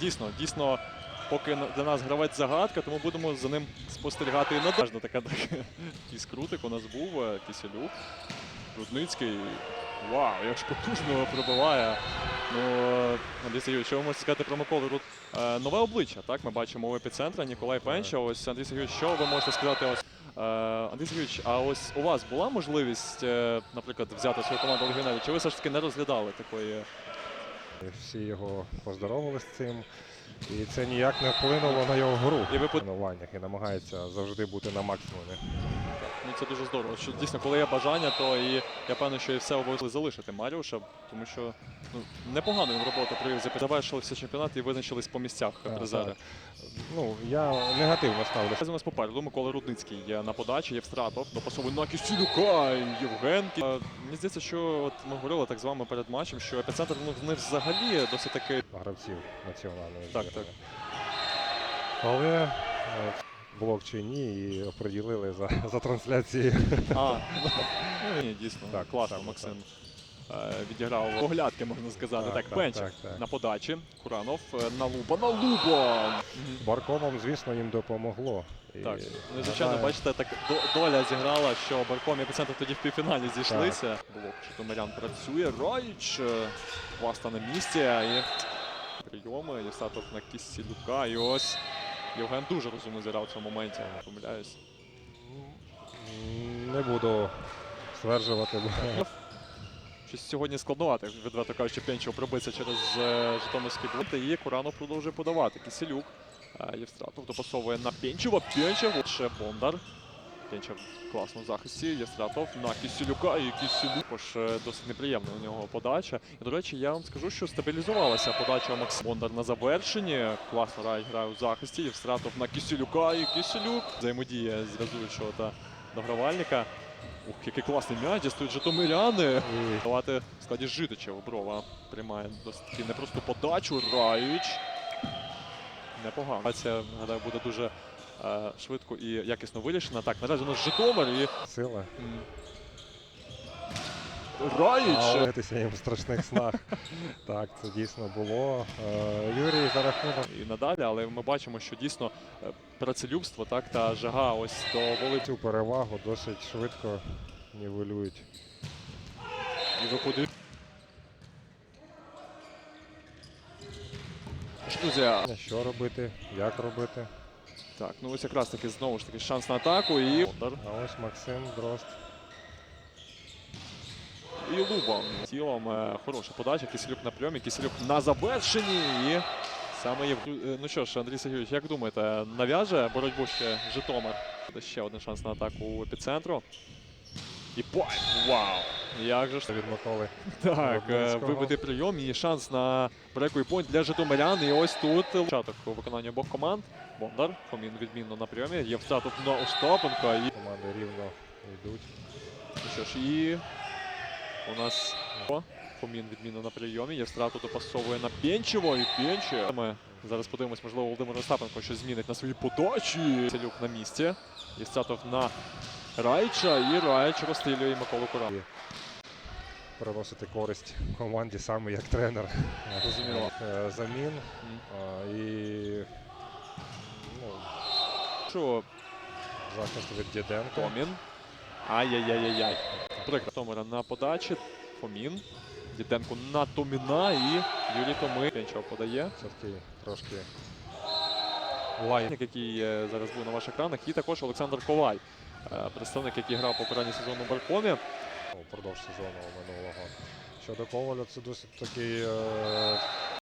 Дійсно, дійсно, поки для нас гравець загадка, тому будемо за ним спостерігати і надежно. Така так. Якийсь крутик у нас був, е, Рудницький. Вау, як ж потужно пробиває. Ну, е, Андрій Сергійович, що ви можете сказати про Миколу Руд? Е, нове обличчя, так? Ми бачимо у епіцентрі Ніколай Пенча. Ось Андрій Сергійович, що ви можете сказати? Ось, е, Андрій Сергійович, а ось у вас була можливість, е, наприклад, взяти свою команду легіонерів? Чи ви все ж таки не розглядали такої? Всі його поздоровили з цим. І це ніяк не вплинуло на його гру в тренуваннях і намагається завжди бути на максимумі. Ну це дуже здорово. Що дійсно, коли є бажання, то і я певний, що і все обов'язково залишити Маріуша, тому що ну непогано він роботу привів. Завершився чемпіонат і визначились по місцях призери. Ну, я негативно ставлюся. У нас попереду Микола Рудницький є на подачі, Євстратов, допасовує на Кістюлюка, і Євгенки. Мені здається, що от ми говорили так з вами перед матчем, що епіцентр ну, в них взагалі досить таки. гравців національної Так, збірної. так. Але е, блок чи ні, і оприділили за, за трансляцією. А, ну, ні, дійсно, Так, класно, саме Максим. е, Відіграв оглядки, можна сказати. Так, Так, так, Пенчик так, так. на подачі. Куранов е, на Луба, на Луба! Мгм. Баркомом, звісно, їм допомогло. І, Так, ну звичайно, гадаю, бачите, так доля зіграла, що Барком і епіцентр тоді в півфіналі зійшлися. Блок Житомирян працює. Райч е, Васта на місці. І прийоми. Єсатов на Кісілюка. І ось Євген дуже розумно зіграв в цьому моменті. Не помиляюсь. Не буду стверджувати, Щось сьогодні складнувати, відверто кажучи, Пенчев пробиться через е, Житомирські блоти І Куранов продовжує подавати. Кисілюк. Е, Євстратов допасовує на Пенчева. Пенчев. Ще Бондар. Пенчев в класному захисті. Євстратов на Кисілюка. І Кисілюк також е, досить неприємна у нього подача. І, до речі, я вам скажу, що стабілізувалася подача Максима Бондар на завершенні. Класно Рай грає у захисті. Євстратов на Кисілюка. І Кисілюк. Взаємодія зв'язуючого та догравальника. Ух, який класний м'яч, дістають житомиряни. Давати в складі Житича Оброва приймає досить таки непросту подачу. Раїч. Непогано. Це, гадаю, буде дуже швидко і якісно вирішена. Так, наразі у нас Житомир і сила. Раїч. Їм в страшних снах. Так, це дійсно було. Е, Юрій за рахунок. І надалі, але ми бачимо, що дійсно е, працелюбство так, та жага ось до воли. Цю перевагу досить швидко нівелюють. І виходить. Друзі, Що робити, як робити. Так, ну ось якраз таки знову ж таки шанс на атаку і удар. А ось Максим Дрозд. І Луба тілом е, хороша подача. Киселюк на прийомі, Киселюк на завершенні. І саме є. Е, Ну що ж, Андрій Сергійович, як думаєте, нав'яже боротьбу ще Житомир? Ще один шанс на атаку у епіцентру. І пай! Вау! Як же ж від так, е, вибитий прийом і шанс на брековий пойнт для житомирян. І ось тут початок у виконанні обох команд. Бондар, Фомін відмінно на прийомі. Є втрату на Остапенка. І Команди рівно йдуть. Ну що ж, і у нас О, Фомін відмінно на прийомі. Євстрату допасовує на Пєнчево і Пєнче. Ми зараз подивимось, можливо, Володимир Остапенко щось змінить на своїй подачі. Целюк на місці. Євстратов на Райча і Райч розстрілює Миколу Кура. Приносити користь команді саме як тренер. Зрозуміло. Е, Замін. А, І ну, Що захист від Діденко. Фомін. Ай-яй-яй-яй-яй. Томира на подачі. Фомін. Діденко на Томіна і Юрій Томи. Пєнчев подає. Це такий трошки лайн. який е, зараз був на ваших екранах, і також Олександр Коваль, представник, який грав попередній сезон у Баркомі. упродовж сезону минулого. Щодо Коваля, це досить такий е,